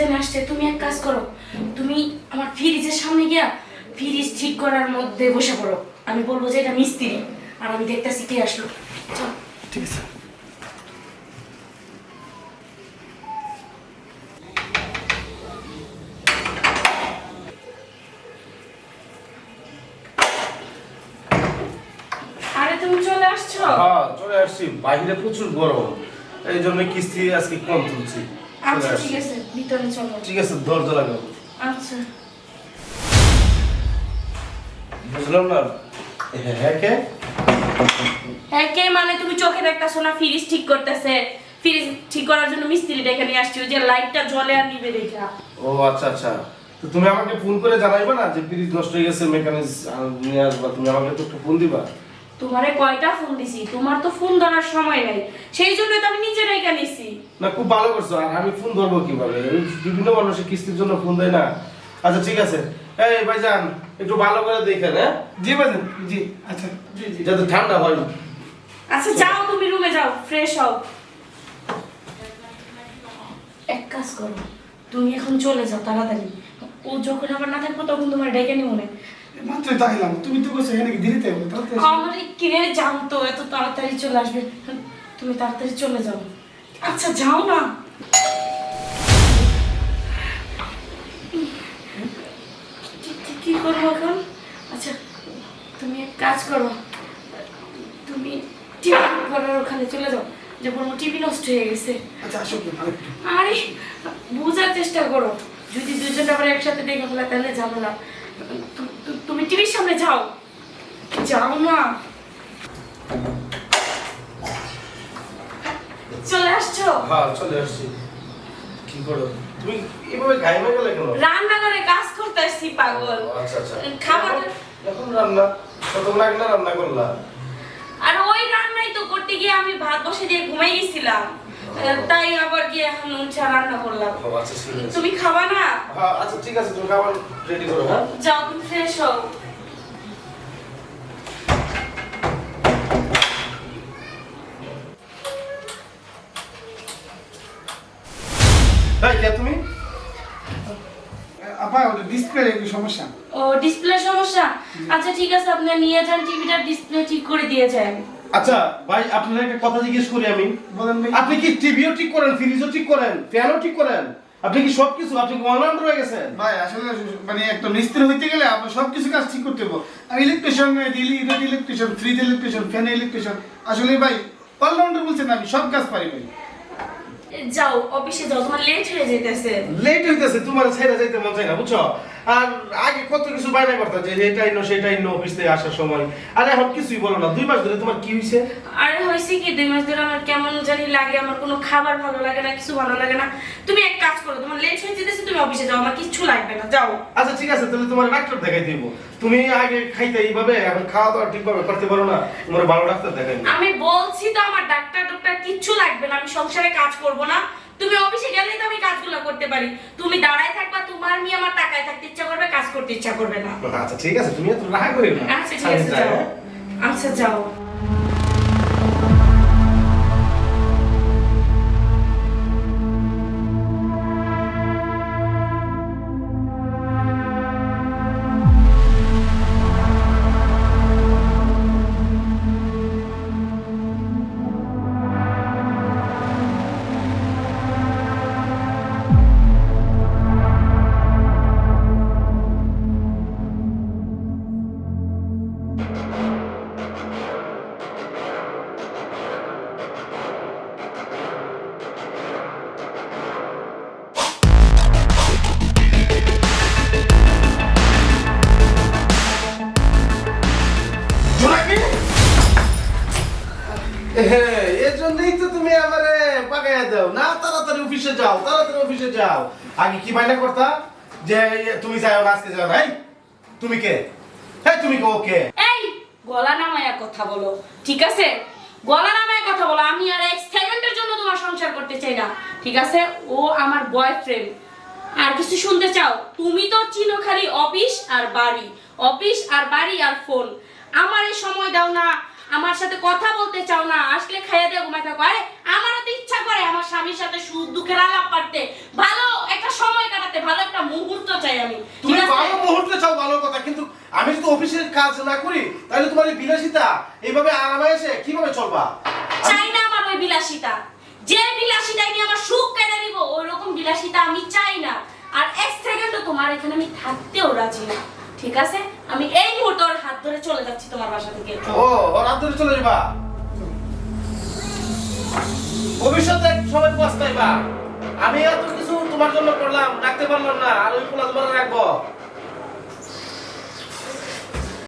জানি আসছে তুমি এক কাজ করো তুমি আমার ফ্রিজের সামনে গিয়া ফ্রিজ ঠিক করার মধ্যে বসে পড়ো। আমি বলব যে এটা মিস্ত্রি আর আমি দেখতেছি কে আসলো। চল। ঠিক আছে। আরে তুমি চলে আসছো? হ্যাঁ চলে আসছি। বাইরে প্রচুর গরম। এই জন্য কিস্তি আজকে কম তুলছি। আচ্ছা ঠিক আছে। ভিতরে চলো। ঠিক আছে দরজা লাগাও। আচ্ছা। বুঝলাম না? হ্যাঁ, কে? হ্যাঁ কে মানে তুমি চোখে দেখতেছো না? ফ্রিজ ঠিক করতেছে। ফ্রিজ ঠিক করার জন্য মিস্ত্রি ডেকে নিয়ে আসছি ওই যে লাইটটা জ্বলে আর নিবে দেখা। ও আচ্ছা আচ্ছা। তো তুমি আমাকে ফোন করে জানাইবা না যে ফ্রিজ নষ্ট হয়ে গেছে মেকানিক্স নিয়ে আসবা। তুমি আমাকে তো একটু ফোন দিবা। তোমারে কয়টা ফোন দিছি? তোমার তো ফোন ধরার সময় নাই। সেই জন্য তো আমি নিজে রেখে নিছি। না খুব ভালো করছ। আর আমি ফোন ধরবো কীভাবে? বিভিন্ন মানুষের কিস্তির জন্য ফোন দেয় না। আচ্ছা ঠিক আছে। এই ভাইজান একটু ভালো করে দেখেন হ্যাঁ? জি বাজান জি আচ্ছা জি জি। যাতে ঠান্ডা হয়। আচ্ছা যাও তুমি রুমে যাও ফ্রেশ হও। এক কাজ করো। তুমি এখন চলে যাও তাড়াতাড়ি। ও যখন আবার না থাকব তখন তোমার ডেকে নিও না মাত্রই তাইলাম তুমি তো বলছো এখানে হবে? তাড়াতাড়ি আমার কিনে জানতো এত তাড়াতাড়ি চলে আসবে। তুমি তাড়াতাড়ি চলে যাও। আচ্ছা যাও না। কি- করব এখন? আচ্ছা তুমি এক কাজ করো। তুমি টিভি করার ওখানে চলে যাও। যে বলব টিভি নষ্ট হয়ে গেছে। আচ্ছা আসো আরে বোঝার চেষ্টা করো। যদি দুজন আবার একসাথে দেখে ফেলা তাহলে যাব না তু- তু- তুমি টিভির সামনে যাও। যাও না চলে আসছো? হ্যাঁ চলে আসছি। কি করো? তুমি এভাবে গাইমে গেলে কেন? রান্নাঘরে কাজ করতে আসছি পাগল। আচ্ছা আচ্ছা। খাবার এখন- এখন রান্না? কতক্ষণ আগে রান্না করলা? আর ওই রান্নাই তো করতে গিয়ে আমি ভাত বসে দিয়ে ঘুমাই গেছিলাম। তাই আবার গিয়ে এখন উঠে রান্না করলাম। আচ্ছা তুমি খাবা না? হ্যাঁ আচ্ছা ঠিক আছে তুমি খাবার রেডি করো হ্যাঁ? যাও তুমি ফ্রেশ হও। হ্যাঁ তুমি? আপা ওটা ডিসপ্লে একটু সমস্যা। ও ডিসপ্লে সমস্যা? আচ্ছা ঠিক আছে আপনি নিয়ে যান টিভিটার ডিসপ্লে ঠিক করে দিয়ে যান আচ্ছা ভাই আপনার একটা কথা জিজ্ঞেস করি আমি। বলেন ভাই। আপনি কি টিভিও ঠিক করেন ফ্রিজও ঠিক করেন ফ্যানও ঠিক করেন? আপনি কি সবকিছু আপনি কি রয়ে হয়ে গেছেন? ভাই আসলে মানে একদম মিস্ত্রি হইতে গেলে আপনি সবকিছু কাজ ঠিক করতে হবে আমি ইলেকট্রিশিয়ান দিলি electric electrician fridge electrician fan electrician আসলে ভাই অলরাউন্ডার বলছেন আমি সব কাজ পারি ভাই। যাও অফিসে যাও তোমার লেট হয়ে যেতেছে লেট হইতেছে তোমার যাইতে মন চাই না বুঝছ? আর আগে কত কিছু বাইরে করতে যে এটাই নো সেটাই নো অফিস থেকে আসার সময়। আর এখন কিছুই বলো না দুই মাস ধরে তোমার কি হয়েছে আরে হয়েছে কি দুই মাস ধরে আমার কেমন জানি লাগে আমার কোনো খাবার ভালো লাগে না কিছু ভালো লাগে না। তুমি এক কাজ করো তোমার লেট হয়ে যেতেছে তুমি অফিসে যাও আমার কিচ্ছু লাগবে না যাও। আচ্ছা ঠিক আছে তাহলে তোমার ডাক্তার দেখাই দিব। তুমি আগে খাইতে এইভাবে এখন খাওয়া দাওয়া ঠিকভাবে করতে পারো না তোমার ভালো ডাক্তার দেখাই আমি বলছি তো আমার ডাক্তার ডাক্তার কিচ্ছু লাগবে না আমি সংসারে কাজ করব। না। তুমি অফিসে গেলেই তো আমি কাজগুলো করতে পারি। তুমি দাঁড়ায় থাকবা তোমার মেয়ে আমার টাকায় থাকতে ইচ্ছা করবে কাজ করতে ইচ্ছা করবে না। আচ্ছা ঠিক আছে তুমি এত রাগ করিও না। আচ্ছা ঠিক আছে যাও? আচ্ছা যাও। এর জন্যই তো তুমি আমারে পাকাইয়া দাও। না, তাড়াতাড়ি অফিসে যাও, তাড়াতাড়ি অফিসে যাও। আগে কি বাইনা করতা? যে, তুমি যাও আজকে যাও নাই তুমি কে? হ্যাঁ তুমি কে? ওকে এই, গলা নামায়া কথা বলো, ঠিক আছে? গলা নামায়া কথা বলো, আমি আর এক সেকেন্ডের জন্য তোমার সংসার করতে চাই না, ঠিক আছে? ও আমার বয়ফ্রেন্ড আর কিছু শুনতে চাও? তুমি তো চিনো খালি অফিস আর বাড়ি। অফিস আর বাড়ি আর ফোন আমার এই সময় দাও না আমার সাথে কথা বলতে চাও না আসলে খাইয়া দিয়ে ঘুমাই থাকো। আরে আমারও তো ইচ্ছা করে আমার স্বামীর সাথে সুখ দুঃখের আলাপ পারতে ভালো একটা সময় কাটাতে ভালো একটা মুহূর্ত চাই আমি। তুমি ভালো মুহূর্তে চাও ভালো কথা কিন্তু আমি যদি অফিসের কাজ না করি তাহলে তোমার এই বিলাসিতা এইভাবে আরামে এসে কীভাবে চলবা? চাই না আমার ওই বিলাসিতা। যে বিলাসিতা নিয়ে আমার সুখ কেড়ে নিব ওই রকম বিলাসিতা আমি চাই না। আর এক সেকেন্ডও তোমার এখানে আমি থাকতেও রাজি না। ঠিক আছে? আমি এই মুহূর্তে ওর হাত ধরে চলে যাচ্ছি তোমার বাসা থেকে। ও, ওর হাত ধরে চলে যাবা? ভবিষ্যতে সবাই পস্তাইবা। আমি এত কিছু তোমার জন্য করলাম, রাখতে পারলাম না, আর ওই পোলা তোমার রাখব?